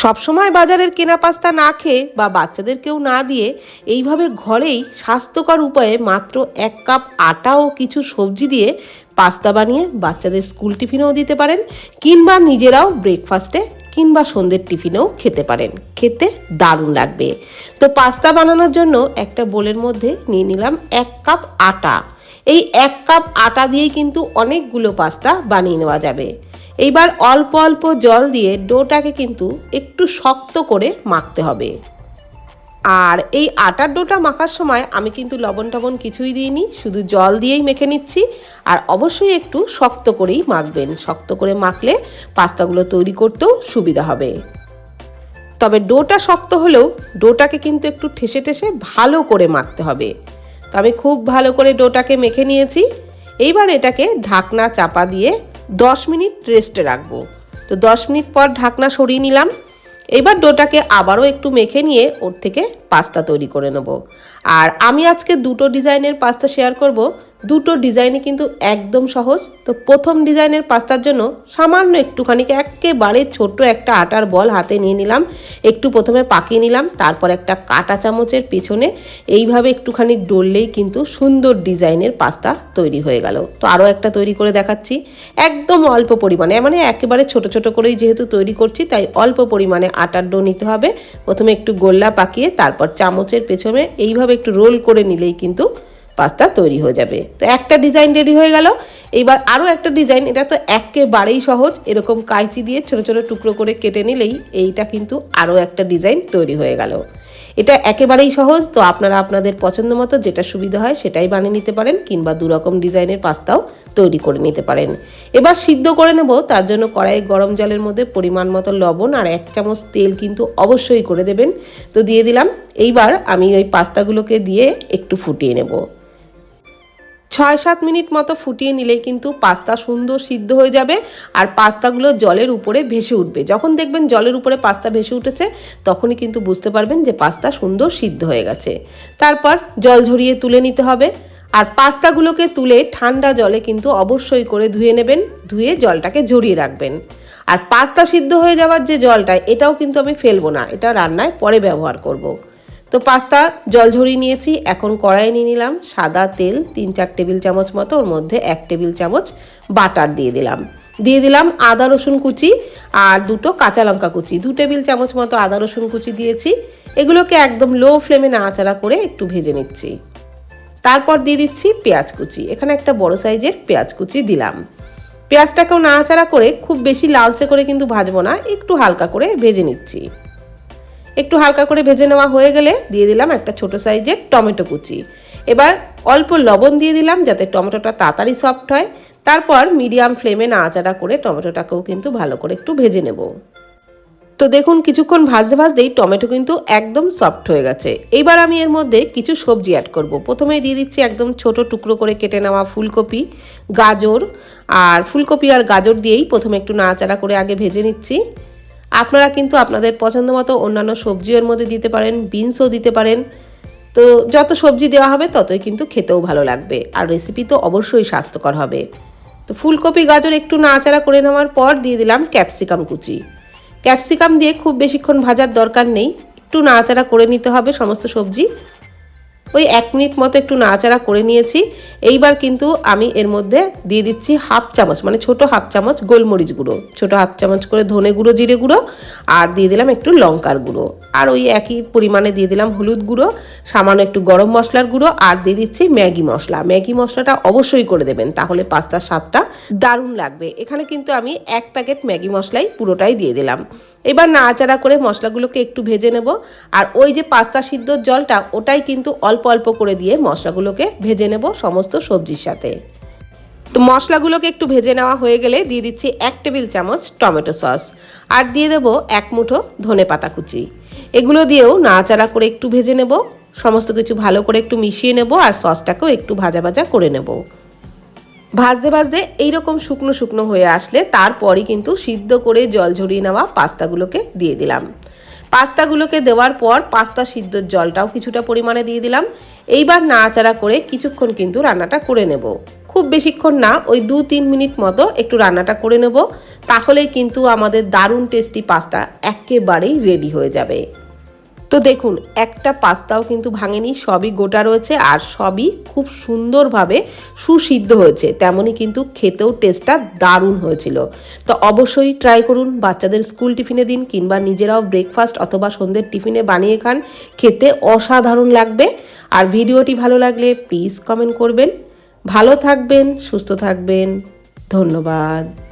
সবসময় বাজারের কেনা পাস্তা না খেয়ে বা বাচ্চাদেরকেও না দিয়ে এইভাবে ঘরেই স্বাস্থ্যকর উপায়ে মাত্র এক কাপ আটা ও কিছু সবজি দিয়ে পাস্তা বানিয়ে বাচ্চাদের স্কুল টিফিনেও দিতে পারেন কিংবা নিজেরাও ব্রেকফাস্টে কিংবা সন্ধ্যের টিফিনেও খেতে পারেন। খেতে দারুণ লাগবে। তো পাস্তা বানানোর জন্য একটা বোলের মধ্যে নিয়ে নিলাম এক কাপ আটা। এই এক কাপ আটা দিয়েই কিন্তু অনেকগুলো পাস্তা বানিয়ে নেওয়া যাবে। এইবার অল্প অল্প জল দিয়ে ডোটাকে কিন্তু একটু শক্ত করে মাখতে হবে। আর এই আটার ডোটা মাখার সময় আমি কিন্তু লবণ টবণ কিছুই দিইনি, শুধু জল দিয়েই মেখে নিচ্ছি। আর অবশ্যই একটু শক্ত করেই মাখবেন। শক্ত করে মাখলে পাস্তাগুলো তৈরি করতেও সুবিধা হবে। তবে ডোটা শক্ত হলেও ডোটাকে কিন্তু একটু ঠেসে ঠেসে ভালো করে মাখতে হবে। তো আমি খুব ভালো করে ডোটাকে মেখে নিয়েছি। এইবার এটাকে ঢাকনা চাপা দিয়ে দশ মিনিট রেস্টে রাখব। তো দশ মিনিট পর ঢাকনা সরিয়ে নিলাম। এবার ডোটাকে আবারও একটু মেখে নিয়ে ওর থেকে পাস্তা তৈরি করে নেব। আর আমি আজকে দুটো ডিজাইনের পাস্তা শেয়ার করব। দুটো ডিজাইনই কিন্তু একদম সহজ। তো প্রথম ডিজাইনের পাস্তার জন্য সামান্য একটুখানি একেবারে ছোট্ট একটা আটার বল হাতে নিয়ে নিলাম। একটু প্রথমে পাকিয়ে নিলাম, তারপর একটা কাটা চামচের পেছনে এইভাবে একটুখানি ডললেই কিন্তু সুন্দর ডিজাইনের পাস্তা তৈরি হয়ে গেল। তো আরও একটা তৈরি করে দেখাচ্ছি। একদম অল্প পরিমাণে মানে একেবারে ছোট ছোট করেই যেহেতু তৈরি করছি, তাই অল্প পরিমাণে আটার ডো নিতে হবে। প্রথমে একটু গোল্লা পাকিয়ে, তারপর চামচের পেছনে এইভাবে একটু রোল করে নিলেই কিন্তু পাস্তা তৈরি হয়ে যাবে। তো একটা ডিজাইন রেডি হয়ে গেল। এইবার আরও একটা ডিজাইন এটা তো একেবারেই সহজ। এরকম কাইচি দিয়ে ছোট ছোট টুকরো করে কেটে নিলেই এইটা কিন্তু আরও একটা ডিজাইন তৈরি হয়ে গেল। এটা একেবারেই সহজ, তো আপনারা আপনাদের পছন্দ মতো যেটা সুবিধা হয় সেটাই বানিয়ে নিতে পারেন, কিংবা দুরকম ডিজাইনের পাস্তাও তৈরি করে নিতে পারেন। এবার সিদ্ধ করে নেব, তার জন্য কড়াই গরম জলের মধ্যে পরিমাণ মতো লবণ আর এক চামচ তেল কিন্তু অবশ্যই করে দেবেন। তো দিয়ে দিলাম, এইবার আমি ওই পাস্তাগুলোকে দিয়ে একটু ফুটিয়ে নেব। ছয় সাত মিনিট মতো ফুটিয়ে নিলেই কিন্তু পাস্তা সুন্দর সিদ্ধ হয়ে যাবে আর পাস্তাগুলো জলের উপরে ভেসে উঠবে। যখন দেখবেন জলের উপরে পাস্তা ভেসে উঠেছে, তখনই কিন্তু বুঝতে পারবেন যে পাস্তা সুন্দর সিদ্ধ হয়ে গেছে। তারপর জল ঝরিয়ে তুলে নিতে হবে। আর পাস্তাগুলোকে তুলে ঠান্ডা জলে কিন্তু অবশ্যই করে ধুয়ে নেবেন, ধুয়ে জলটাকে ঝরিয়ে রাখবেন। আর পাস্তা সিদ্ধ হয়ে যাওয়ার যে জলটা, এটাও কিন্তু আমি ফেলব না, এটা রান্নায় পরে ব্যবহার করব। তো পাস্তা, জল ঝরিয়ে নিয়েছি, এখন কড়াই নিয়ে নিলাম সাদা তেল, তিন চার টেবিল চামচ মতো, ওর মধ্যে এক টেবিল চামচ বাটার দিয়ে দিলাম। দিয়ে দিলাম আদা, রসুন কুচি আর দুটো কাঁচা লঙ্কা কুচি। দু টেবিল চামচ মতো আদা, রসুন কুচি দিয়েছি। এগুলোকে একদম লো ফ্লেমে নাড়াচাড়া করে একটু ভেজে নিচ্ছি। তারপর দিয়ে দিচ্ছি পেঁয়াজ কুচি। এখানে একটা বড় সাইজের পেঁয়াজ কুচি দিলাম। পেঁয়াজটাকেও নাড়াচাড়া করে খুব বেশি লালচে করে কিন্তু ভাজবো না, একটু হালকা করে ভেজে নিচ্ছি। একটু হালকা করে ভেজে নেওয়া হয়ে গেলে দিয়ে দিলাম একটা ছোট সাইজের টমেটো কুচি। এবার অল্প লবণ দিয়ে দিলাম যাতে টমেটোটা তাড়াতাড়ি সফট হয়। তারপর মিডিয়াম ফ্লেমে নাড়াচাড়া করে টমেটোটাকেও কিন্তু ভালো করে একটু ভেজে নেব। তো দেখুন, কিছুক্ষণ ভাজতে ভাজতেই টমেটো কিন্তু একদম সফট হয়ে গেছে। এইবার আমি এর মধ্যে কিছু সবজি অ্যাড করব। প্রথমেই দিয়ে দিচ্ছি একদম ছোট টুকরো করে কেটে নেওয়া ফুলকপি, গাজর। আর ফুলকপি আর গাজর দিয়েই প্রথমে একটু নাড়াচাড়া করে আগে ভেজে নিচ্ছি। আপনারা কিন্তু আপনাদের পছন্দ মতো অন্যান্য সবজিওর মধ্যে দিতে পারেন, বিনসও দিতে পারেন। তো যত সবজি দেওয়া হবে ততই কিন্তু খেতেও ভালো লাগবে। আর রেসিপি তো অবশ্যই স্বাস্থ্যকর হবে। তো ফুলকপি, গাজর একটু নাচাড়া করে নেওয়ার পর দিয়ে দিলাম ক্যাপসিকাম কুচি। ক্যাপসিকাম দিয়ে খুব বেশিক্ষণ ভাজার দরকার নেই। একটু নাচাড়া করে নিতে হবে সমস্ত সবজি। ওই এক মিনিট মতো একটু নাড়াচাড়া করে নিয়েছি। এইবার কিন্তু আমি এর মধ্যে দিয়ে দিচ্ছি হাফ চামচ মানে ছোট হাফ চামচ গোলমরিচ গুঁড়ো। ছোট হাফ চামচ করে ধনে গুঁড়ো, জিরে গুঁড়ো, আর দিয়ে দিলাম একটু লঙ্কার গুঁড়ো। আর ওই একই পরিমাণে দিয়ে দিলাম হলুদ গুঁড়ো, সামান্য একটু গরম মশলার গুঁড়ো, আর দিয়ে দিচ্ছি ম্যাগি মশলা। ম্যাগি মশলাটা অবশ্যই করে দেবেন, তাহলে পাস্তার স্বাদটা দারুণ লাগবে। এখানে কিন্তু আমি এক প্যাকেট ম্যাগি মশলাই পুরোটাই দিয়ে দিলাম। এবার নাড়াচাড়া করে মশলাগুলোকে একটু ভেজে নেব। আর ওই যে পাস্তা সিদ্ধর জলটা, ওটাই কিন্তু অল্প অল্প করে দিয়ে মশলাগুলোকে ভেজে নেব সমস্ত সবজির সাথে। তো মশলাগুলোকে একটু ভেজে নেওয়া হয়ে গেলে দিয়ে দিচ্ছি এক টেবিল চামচ টমেটো সস। আর দিয়ে দেবো এক মুঠো ধনে পাতা কুচি। এগুলো দিয়েও নাড়াচাড়া করে একটু ভেজে নেব। সমস্ত কিছু ভালো করে একটু মিশিয়ে নেব আর সসটাকেও একটু ভাজা ভাজা করে নেব। ভাজতে ভাজতে এইরকম শুকনো শুকনো হয়ে আসলে তারপরই কিন্তু সিদ্ধ করে জল ঝরিয়ে নেওয়া পাস্তাগুলোকে দিয়ে দিলাম। পাস্তাগুলোকে দেওয়ার পর পাস্তা সিদ্ধর জলটাও কিছুটা পরিমাণে দিয়ে দিলাম। এইবার নাড়াচাড়া করে কিছুক্ষণ কিন্তু রান্নাটা করে নেব। খুব বেশিক্ষণ না, ওই দু তিন মিনিট মতো একটু রান্নাটা করে নেব। তাহলেই কিন্তু আমাদের দারুণ টেস্টি পাস্তা একেবারেই রেডি হয়ে যাবে। তো দেখুন, একটা পাস্তাও কিন্তু ভাঙেনি, সবই গোটা রয়েছে আর সবই খুব সুন্দরভাবে সুসিদ্ধ হয়েছে। তেমনই কিন্তু খেতেও টেস্টটা দারুণ হয়েছিল। তো অবশ্যই ট্রাই করুন, বাচ্চাদের স্কুল টিফিনে দিন কিংবা নিজেরাও ব্রেকফাস্ট অথবা সন্ধ্যের টিফিনে বানিয়ে খান, খেতে অসাধারণ লাগবে। আর ভিডিওটি ভালো লাগলে প্লিজ কমেন্ট করবেন। ভালো থাকবেন, সুস্থ থাকবেন, ধন্যবাদ।